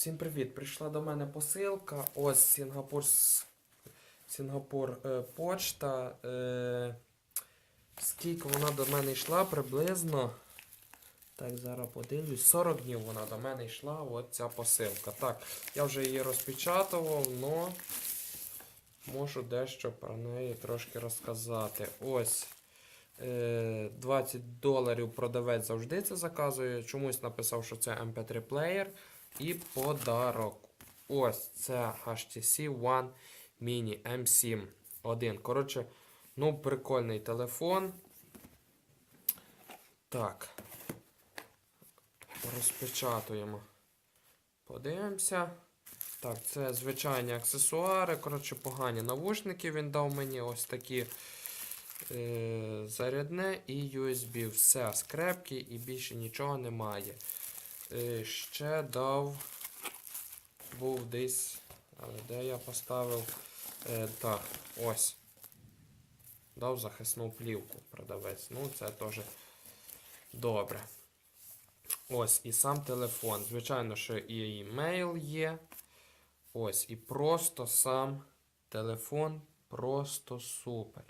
Всім привіт! Прийшла до мене посилка. Ось Сінгапур, Сінгапур е, почта. Е, скільки вона до мене йшла приблизно. Так, зараз подивлюсь. 40 днів вона до мене йшла. От ця посилка. Так, я вже її розпечатував, але можу дещо про неї трошки розказати. Ось. е, 20 доларів продавець завжди це заказує. Чомусь написав, що це MP3 плеєр. І подарок. Ось це HTC One Mini M7 1. Коротше, ну, прикольний телефон. Так. Розпечатуємо. Подивимося. Так, це звичайні аксесуари. Коротше, погані навушники він дав мені. Ось такі е, зарядне і USB. Все, скрепки і більше нічого немає. Е, ще дав. Був десь. Але де я поставив? Е, так, ось. Дав захисну плівку продавець. Ну, це теж добре. Ось, і сам телефон. Звичайно, що і емейл є. Ось, і просто сам телефон просто супер.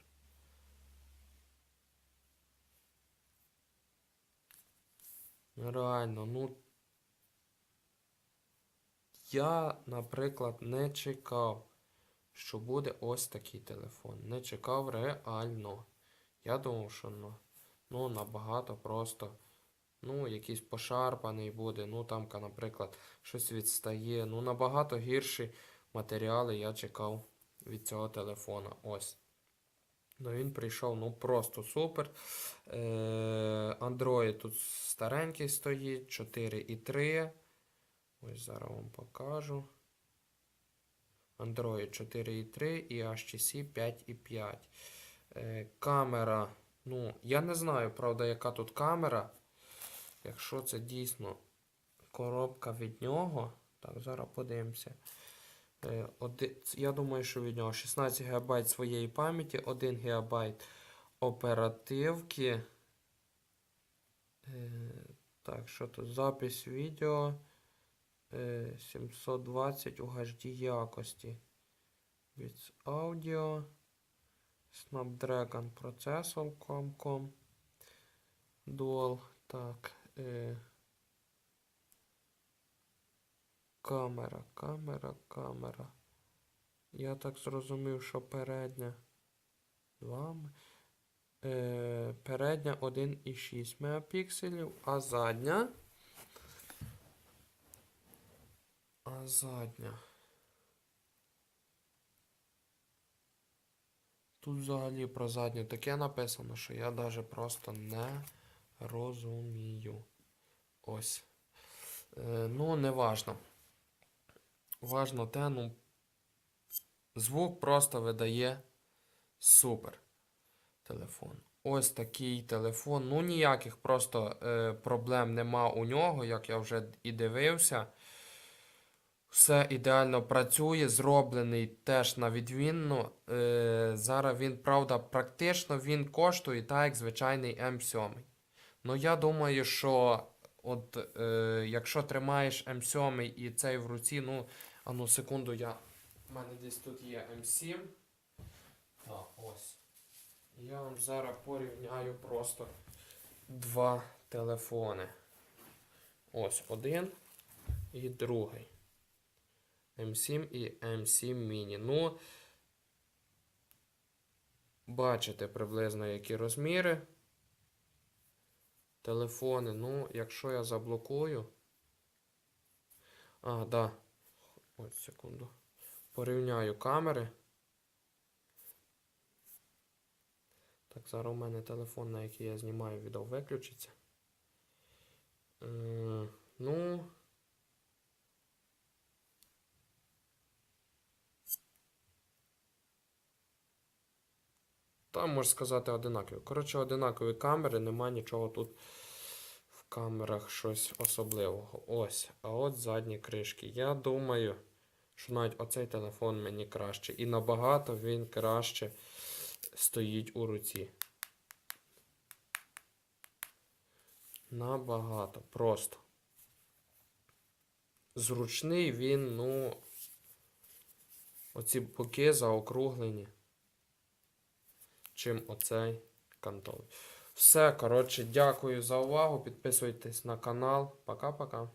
Реально, ну. Я, наприклад, не чекав, що буде ось такий телефон. Не чекав реально. Я думав, що ну, ну набагато просто. Ну, якийсь пошарпаний буде. Ну, там, наприклад, щось відстає. Ну, набагато гірші матеріали я чекав від цього телефона. Ось. Ну, він прийшов ну просто супер. Е, Android тут старенький стоїть, 4.3. Ось зараз вам покажу. Android 4.3 і HTC 5.5. Е, камера. Ну, я не знаю, правда, яка тут камера. Якщо це дійсно коробка від нього. Так, зараз подивимося. Е, Я думаю, що від нього 16 ГБ своєї пам'яті, 1 ГБ оперативки. Е, Так, що тут? Запис відео 720 у HD якості. Від аудіо. Snapdragon процесор Qualcomm Dual. Так. Е, Камера, камера, камера. Я так зрозумів, що передня. Два. Е, передня 1,6 мегапікселів, а задня. А задня. Тут взагалі про задню таке написано, що я навіть просто не розумію. Ось. Е, ну, не важно. Важно те, ну, звук просто видає супер телефон. Ось такий телефон. Ну, ніяких просто е, проблем нема у нього, як я вже і дивився. Все ідеально працює, зроблений теж на відмінно. Е, зараз він, правда, практично він коштує так, як звичайний М7. Ну, я думаю, що от е, якщо тримаєш М7 і цей в руці, ну, а ну секунду, я. У мене десь тут є М7. Так, ось. Я вам зараз порівняю просто два телефони. Ось один і другий. М7 і М7 Mini. Ну, бачите приблизно які розміри. Телефони. Ну, якщо я заблокую. А, да. Ось секунду. Порівняю камери. Так, зараз у мене телефон, на який я знімаю відео, виключиться. Е, ну. Там можна сказати одинакові. Коротше, одинакові камери, нема нічого тут в камерах щось особливого. Ось. А от задні кришки. Я думаю, що навіть оцей телефон мені краще. І набагато він краще стоїть у руці. Набагато. Просто. зручний він, ну. Оці боки заокруглені. Чим оцей кантовий. Все, коротше, дякую за увагу. Підписуйтесь на канал. Пока-пока.